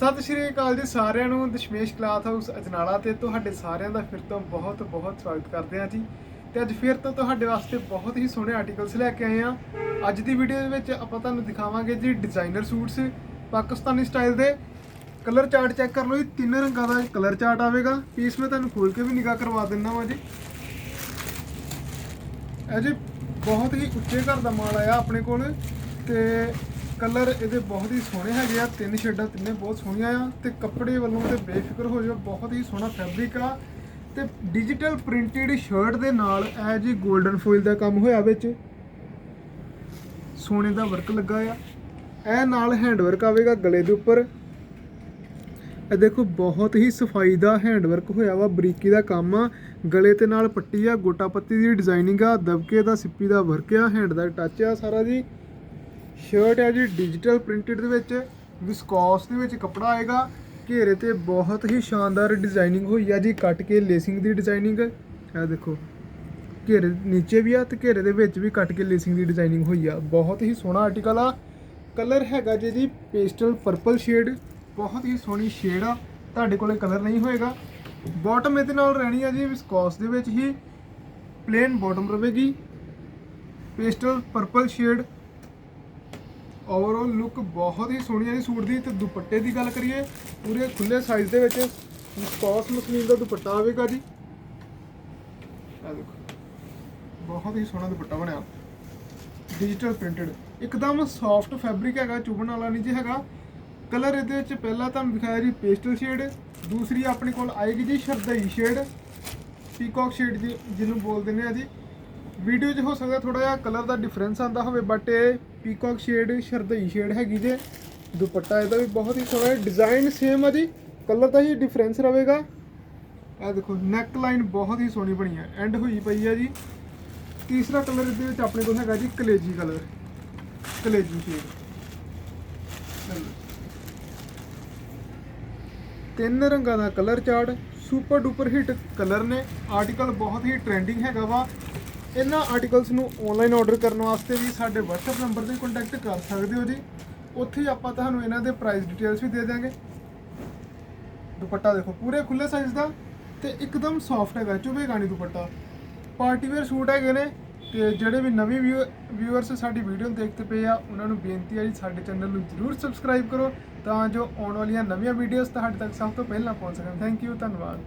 ਸਤਿ ਸ਼੍ਰੀ ਅਕਾਲ ਜੀ ਸਾਰਿਆਂ ਨੂੰ, ਦਸ਼ਮੇਸ਼ ਕਲਾਥ ਹਾਊਸ ਅਜਨਾਲਾ ਤੇ ਤੁਹਾਡੇ ਸਾਰਿਆਂ ਦਾ ਫਿਰ ਤੋਂ ਬਹੁਤ ਬਹੁਤ ਸਵਾਗਤ ਕਰਦੇ ਹਾਂ ਜੀ। ਤੇ ਅੱਜ ਫਿਰ ਤੋਂ ਤੁਹਾਡੇ ਵਾਸਤੇ ਬਹੁਤ ਹੀ ਸੋਹਣੇ ਆਰਟੀਕਲਸ ਲੈ ਕੇ ਆਏ ਹਾਂ। ਅੱਜ ਦੀ ਵੀਡੀਓ ਦੇ ਵਿੱਚ ਆਪਾਂ ਤੁਹਾਨੂੰ ਦਿਖਾਵਾਂਗੇ ਜੀ ਡਿਜ਼ਾਈਨਰ ਸੂਟਸ ਪਾਕਿਸਤਾਨੀ ਸਟਾਈਲ ਦੇ। ਕਲਰ ਚਾਰਟ ਚੈੱਕ ਕਰ ਲਓ ਜੀ, ਤਿੰਨ ਰੰਗਾਂ ਦਾ ਕਲਰ ਚਾਰਟ ਆਵੇਗਾ। ਪੀਸ ਮੈਂ ਤੁਹਾਨੂੰ ਖੋਲ ਕੇ ਵੀ ਨਿਗਾਹ ਕਰਵਾ ਦਿੰਦਾ ਵਾਂ ਜੀ। ਇਹ ਜੀ ਬਹੁਤ ਹੀ ਉੱਚੇ ਘਰ ਦਾ ਮਾਲ ਆਇਆ ਆਪਣੇ ਕੋਲ ਤੇ ਕਲਰ ਇਹਦੇ ਬਹੁਤ ਹੀ ਸੋਹਣੇ ਹੈਗੇ ਆ, ਤਿੰਨ ਸ਼ੇਡਾਂ ਤਿੰਨੇ ਬਹੁਤ ਸੋਹਣੀਆਂ ਆ ਤੇ ਕੱਪੜੇ ਵੱਲੋਂ ਤੇ ਬੇਫਿਕਰ ਹੋ ਜਾਓ, ਬਹੁਤ ਹੀ ਸੋਹਣਾ ਫੈਬਰਿਕ ਆ ਤੇ ਡਿਜੀਟਲ ਪ੍ਰਿੰਟਡ ਸ਼ਰਟ ਦੇ ਨਾਲ ਇਹ ਜੀ 골ਡਨ ਫੋਇਲ ਦਾ ਕੰਮ ਹੋਇਆ ਵਿੱਚ। ਸੋਨੇ ਦਾ ਵਰਕ ਲੱਗਾ ਆ। ਇਹ ਨਾਲ ਹੈਂਡ ਵਰਕ ਆਵੇਗਾ ਗਲੇ ਦੇ ਉੱਪਰ। ਇਹ ਦੇਖੋ, ਬਹੁਤ ਹੀ ਸਫ਼ਾਈ ਦਾ ਹੈਂਡ ਵਰਕ ਹੋਇਆ ਵਾ, ਬਰੀਕੀ ਦਾ ਕੰਮ ਆ। ਗਲੇ ਤੇ ਨਾਲ ਪੱਟੀ ਆ ਗੋਟਾ ਪੱਤੀ ਦੀ ਡਿਜ਼ਾਈਨਿੰਗ ਆ, ਦਬਕੇ ਦਾ, ਸਿੱਪੀ ਦਾ ਵਰਕ ਆ ਹੈਂਡ ਦਾ ਟੱਚ ਆ ਸਾਰਾ ਜੀ। ਸ਼ਰਟ ਹੈ ਜੀ ਡਿਜੀਟਲ ਪ੍ਰਿੰਟਡ ਦੇ ਵਿੱਚ ਵਿਸਕੋਸ ਦੇ ਵਿੱਚ ਕੱਪੜਾ ਆਏਗਾ। ਘੇਰੇ ਤੇ ਬਹੁਤ ਹੀ ਸ਼ਾਨਦਾਰ ਡਿਜ਼ਾਈਨਿੰਗ ਹੋਈ ਆ ਜੀ, ਕੱਟ ਕੇ ਲੇਸਿੰਗ ਦੀ ਡਿਜ਼ਾਈਨਿੰਗ ਇਹ ਦੇਖੋ, ਘੇਰੇ ਨੀਚੇ ਵੀ ਆ ਤੇ ਘੇਰੇ ਦੇ ਵਿੱਚ ਵੀ ਕੱਟ ਕੇ ਲੇਸਿੰਗ ਦੀ ਡਿਜ਼ਾਈਨਿੰਗ ਹੋਈ ਆ। ਬਹੁਤ ਹੀ ਸੋਹਣਾ ਆਰਟੀਕਲ ਆ। ਕਲਰ ਹੈਗਾ ਜੀ ਜੀ ਪੇਸਟਲ ਪਰਪਲ ਸ਼ੇਡ ਬਹੁਤ ਹੀ ਸੋਹਣੀ ਸ਼ੇਡ ਆ। ਤੁਹਾਡੇ ਕੋਲੇ ਕਲਰ ਨਹੀਂ ਹੋਏਗਾ। ਬਾਟਮ ਇਹਦੇ ਨਾਲ ਰਹਿਣੀ ਆ ਜੀ ਵਿਸਕੋਸ ਦੇ ਵਿੱਚ ਹੀ। Plain bottom ਰਵੇਗੀ। Pastel purple shade overall look ਬਹੁਤ ਹੀ ਸੋਹਣੀ ਹੈ ਜੀ, ਸੂਟ ਦੀ ਤੇ ਦੁਪੱਟੇ ਦੀ ਗੱਲ ਕਰੀਏ, ਪੂਰੇ ਖੁੱਲੇ ਸਾਈਜ਼ ਦੇ ਵਿੱਚ ਵਿਸਕੋਸ ਮਸਲੀਨ ਦਾ ਦੁਪੱਟਾ ਆਵੇਗਾ ਜੀ। ਆ ਦੇਖੋ, ਬਹੁਤ ਹੀ ਸੋਹਣਾ ਦੁਪੱਟਾ ਬਣਿਆ। ਡਿਜੀਟਲ ਪ੍ਰਿੰਟਡ ਇੱਕਦਮ ਸੌਫਟ ਫੈਬਰਿਕ ਹੈਗਾ ਚੁਭਣ ਵਾਲਾ ਨਹੀਂ ਜੀ ਹੈਗਾ। ਕਲਰ ਇਹਦੇ ਵਿੱਚ ਪਹਿਲਾਂ ਤੁਹਾਨੂੰ ਦਿਖਾਇਆ ਜੀ ਪੇਸਟਲ ਸ਼ੇਡ ਦੂਸਰੀ ਆਪਣੇ ਕੋਲ ਆਏਗੀ ਜੀ, ਸ਼ਰਦਈ ਸ਼ੇਡ ਪੀਕੌਕ ਸ਼ੇਡ ਜੀ, ਜਿਹਨੂੰ ਬੋਲ ਦਿੰਦੇ ਆ ਜੀ। ਵੀਡੀਓ 'ਚ ਹੋ ਸਕਦਾ ਥੋੜਾ ਜਿਹਾ ਕਲਰ ਦਾ ਡਿਫਰੈਂਸ ਆਂਦਾ ਹੋਵੇ ਬਟ ਇਹ ਪੀਕੌਕ ਸ਼ੇਡ ਸ਼ਰਦਈ ਸ਼ੇਡ ਹੈਗੀ ਜੇ। ਦੁਪੱਟਾ ਇਹਦਾ ਵੀ ਬਹੁਤ ਹੀ ਸੋਹਣਾ ਹੈ ਡਿਜ਼ਾਈਨ ਸੇਮ ਆ ਜੀ ਕਲਰ ਦਾ ਹੀ ਡਿਫਰੈਂਸ ਰਹੇਗਾ। ਇਹ ਦੇਖੋ ਨੈਕ ਲਾਈਨ ਬਹੁਤ ਹੀ ਸੋਹਣੀ ਬਣੀ ਹੈ ਐਂਡ ਹੋਈ ਪਈ ਹੈ ਜੀ। ਤੀਸਰਾ ਕਲਰ ਇਹਦੇ ਵਿੱਚ ਆਪਣੇ ਕੋਲ ਹੈਗਾ ਜੀ, ਕਲੇਜੀ ਕਲਰ ਕਲੇਜੀ ਸ਼ੇਡ ਤਿੰਨ ਰੰਗਾਂ ਦਾ colour chart super duper hit colour ਨੇ। ਆਰਟੀਕਲ ਬਹੁਤ ਹੀ ਟ੍ਰੈਂਡਿੰਗ ਹੈਗਾ ਵਾ। ਇਹਨਾਂ ਆਰਟੀਕਲਸ ਨੂੰ ਆਨਲਾਈਨ ਆਰਡਰ ਕਰਨ ਵਾਸਤੇ ਵੀ ਸਾਡੇ WhatsApp ਨੰਬਰ ਤੇ ਕੰਟੈਕਟ ਕਰ ਸਕਦੇ ਹੋ ਜੀ। ਉੱਥੇ ਹੀ ਆਪਾਂ ਤੁਹਾਨੂੰ ਇਹਨਾਂ ਦੇ ਪ੍ਰਾਈਸ ਡਿਟੇਲਸ ਵੀ ਦੇ ਦਿਆਂਗੇ। ਦੁਪੱਟਾ ਦੇਖੋ, ਪੂਰੇ ਖੁੱਲੇ ਸਾਈਜ਼ ਦਾ ਤੇ ਇੱਕਦਮ ਸੌਫਟ ਹੈਗਾ, ਚੁਭੇਗਾ ਨਹੀਂ ਦੁਪੱਟਾ। ਪਾਰਟੀ ਵੇਅਰ ਸੂਟ ਹੈਗੇ ਨੇ ਤੇ ਜਿਹੜੇ ਵੀ ਨਵੇਂ ਵਿਊਅਰਸ ਸਾਡੀ ਵੀਡੀਓ ਦੇਖਦੇ ਪਏ ਆ, ਉਹਨਾਂ ਨੂੰ ਬੇਨਤੀ ਹੈ ਜੀ, ਸਾਡੇ ਚੈਨਲ ਨੂੰ ਜਰੂਰ ਸਬਸਕ੍ਰਾਈਬ ਕਰੋ ਤਾਂ ਜੋ ਆਉਣ ਵਾਲੀਆਂ ਨਵੀਆਂ ਵੀਡੀਓਜ਼ ਤੁਹਾਡੇ ਤੱਕ ਸਭ ਤੋਂ ਪਹਿਲਾਂ ਪਹੁੰਚ ਸਕਣ। ਥੈਂਕ ਯੂ ਧੰਨਵਾਦ।